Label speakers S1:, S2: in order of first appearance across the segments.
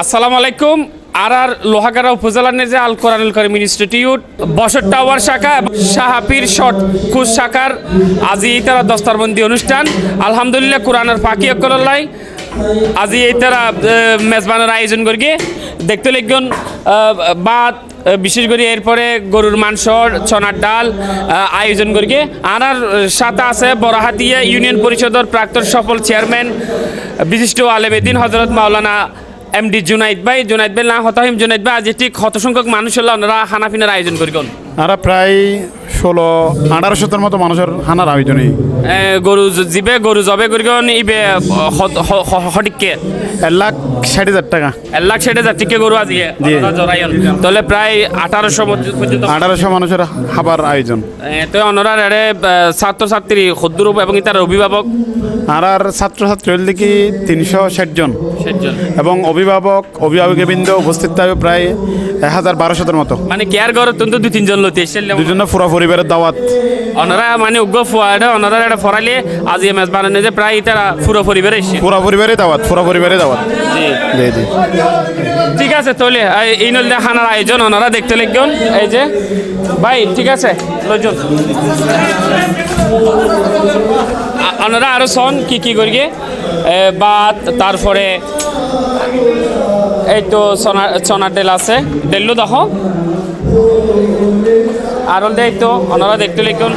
S1: আসসালামু আলাইকুম। আর আর লোহাগাড়া উপজেলার যে আল কোরআনুল করিম ইনস্টিটিউট, বসর টাওয়ার শাখা শাহাপির শট খুশ শাখার আজি তারা দস্তারবন্দি অনুষ্ঠান। আলহামদুলিল্লাহ কোরআনের পাখি অকল্লাই আজি এই তারা মেজবানের আয়োজন করি দেখতে লিখুন বাদ বিশেষ করে এরপরে গরুর মাংস ছনার ডাল আয়োজন করি আর আর সাথে আছে বরাহাতিয়া ইউনিয়ন পরিষদের প্রাক্তন সফল চেয়ারম্যান, বিশিষ্ট আলেমেদিন হজরত মাওলানা এমডি জুনাইদ ভাই জুনাইদ ভাই না হতাহিম জুনাইদ ভাই আজ ঠিক কত সংখ্যক মানুষ হলো, ওনারা হানাফিনার আয়োজন করি
S2: আমরা প্রায় ষোলো আঠারো শতের মতো মানুষের হানার আয়োজনে
S1: গরু জিবে গরু জবে করি ইবে সঠিককে।
S2: এক লাখ ষাট হাজার টাকা।
S1: এক লাখ ষাট হাজার টিকে গরু আজি
S2: জি।
S1: জরাইন তাহলে প্রায় আঠারোশো
S2: আঠারোশো মানুষের খাবার আয়োজন।
S1: তো ওনারা এড়ে ছাত্রছাত্রী ক্ষুদ্র এবং তার অভিভাবক।
S2: আর আর ছাত্রছাত্রী হল দেখি তিনশো ষাট জন। এবং অভিভাবক অভিভাবকবৃন্দ উপস্থিত থাকবে প্রায় এক হাজার বারো শতের মতো।
S1: মানে কেয়ার ঘরের তো দুই তিনজন লতি এসেছিল
S2: দুজনে পুরা পরিবারের দাওয়াত।
S1: ওনারা মানে উগ্র ফুয়াটা ওনারা এটা ফরাইলে আজি ম্যাচ বানানো যে প্রায় তারা পুরো পরিবার এসে
S2: পুরা পরিবারে দাওয়াত পুরা পরিবারে দাওয়াত।
S1: জি।
S2: জি জি।
S1: ঠিক আছে তাহলে এই- এই নল খানার আয়োজন ওনারা দেখতে লিখবেন এই যে ভাই ঠিক আছে লইজন আ- ওনারা আরও সন কি কি করি বা তারপরে এই তো সোনা সোনার ডেল আছে। ডেললো দেখো। আর হল এই তো ওনারা দেখতে লিখুন।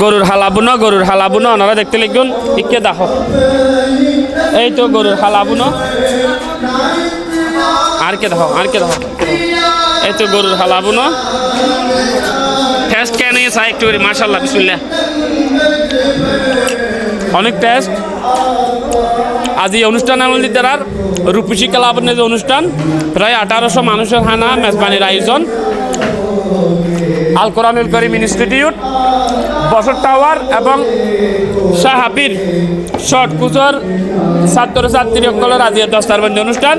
S1: গরুর হালাবুনো গরুর হালাবুনো ওনারা দেখতে লিখুন। ইকে দেখো। এই তো গরুর হালাবুনো আর কে দেখো, আর কে দেখো এই তো গরুর হালাবুনো টেস্ট কেন চাই একটু মার্শাল্লাহ বিসমিল্লাহ। অনেক টেস্ট আজ এই অনুষ্ঠান আমাদের দ্বারার রূপসী কালাবনের যে অনুষ্ঠান, প্রায় আঠারোশো মানুষের হানা মেজবানির আয়োজন। আল কোরআনুল করিম ইনস্টিটিউট, বসর টাওয়ার এবং শাহ হাবির শর্ট কুচর ছাত্র ছাত্রী সকলের আজি দস্তারবন্দি অনুষ্ঠান।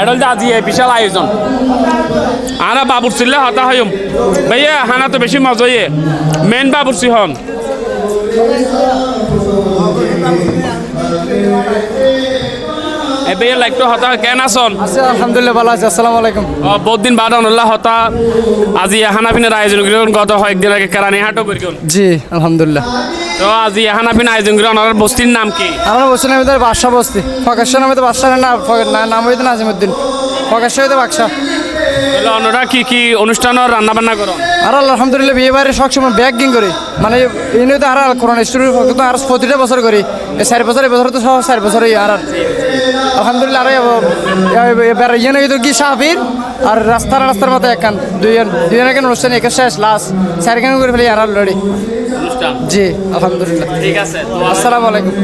S1: এডল যে আজি বিশাল আয়োজন। আনা বাবুর চিল্লা হতা হইম ভাইয়া, হানা তো বেশি মজা মেন বাবুর হন এবে লাইকটো হতা কেন আসন
S3: আছে আলহামদুলিল্লাহ ভালো আছে আসসালামু আলাইকুম।
S1: বহুত দিন বাদ আনুল্লাহ হতা। আজি হানাফিনের আয়োজন করিলেন গত কয়েকদিন আগে কেরানি হাটও করিলেন
S3: জি আলহামদুলিল্লাহ।
S1: তো আজি হানাফিন আয়োজন করে ওনার বস্তির নাম কি?
S3: আমরা বলছি নামে তো বাদশা বস্তি। ফকাশ্য নামে তো বাদশা না নাম হইতে নাজিমুদ্দিন। ফকাশ্য হইতে বাদশা
S1: তাহলে ওনারা কি কি অনুষ্ঠানের রান্না বান্না করেন
S3: আর আলহামদুলিল্লাহ বিয়ে বাড়ি সবসময় ব্যাগ করি। মানে এই তো আর কোরআন স্টুডিও তো আর প্রতিটা বছর করি। চার বছর এই বছর তো সব চার বছরই আর আর। আলহামদুলিল্লাহ আরে এবার ইয়ে নাকি তো কি সাহাবির? আর রাস্তার রাস্তার মতো একখান দুইজন দুইজন এখানে অনুষ্ঠান একে শেষ লাস্ট চারখান করে ফেলি আর অলরেডি জি আলহামদুলিল্লাহ।
S1: ঠিক আছে
S3: আসসালামু আলাইকুম।